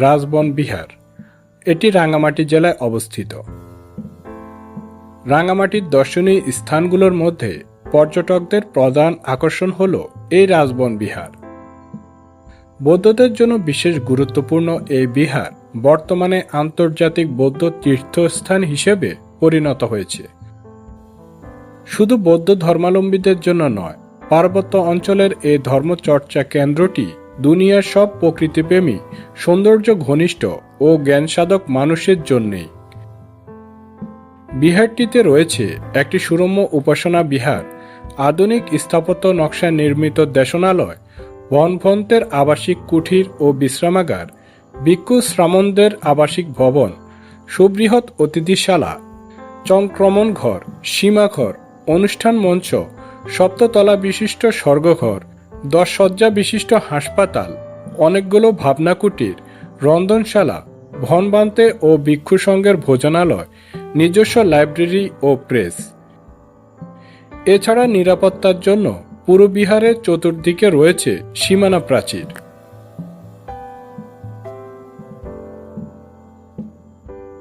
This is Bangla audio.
রাজবন বিহার। এটি রাঙ্গামাটি জেলায় অবস্থিত। রাঙ্গামাটির দর্শনীয় স্থানগুলোর মধ্যে পর্যটকদের প্রধান আকর্ষণ হল এই রাজবন বিহার। বৌদ্ধদের জন্য বিশেষ গুরুত্বপূর্ণ এই বিহার বর্তমানে আন্তর্জাতিক বৌদ্ধ তীর্থস্থান হিসেবে পরিণত হয়েছে। শুধু বৌদ্ধ ধর্মাবলম্বীদের জন্য নয়, পার্বত্য অঞ্চলের এই ধর্মচর্চা কেন্দ্রটি দুনিয়ার সব প্রকৃতিপ্রেমী, সৌন্দর্য ঘনিষ্ঠ ও জ্ঞানসাধক মানুষের জন্যেই। বিহারটিতে রয়েছে একটি সুরম্য উপাসনা বিহার, আধুনিক স্থাপত্য নকশায় নির্মিত দেশনালয়, বনভন্তের আবাসিক কুঠির ও বিশ্রামাগার, ভিক্ষু শ্রামণদের আবাসিক ভবন, সুবৃহৎ অতিথিশালা চংক্রমণ ঘর সীমাঘর, অনুষ্ঠান মঞ্চ, সপ্ততলা বিশিষ্ট স্বর্গঘর দশ শয্যা বিশিষ্ট হাসপাতাল, অনেকগুলো ভাবনাকুটির, রন্ধনশালা ভনবান্তে ও ভিক্ষু ভোজনালয়, নিজস্ব লাইব্রেরি ও প্রেস। এছাড়া নিরাপত্তার জন্য পুরো বিহারের চতুর্দিকে রয়েছে সীমানা প্রাচীর।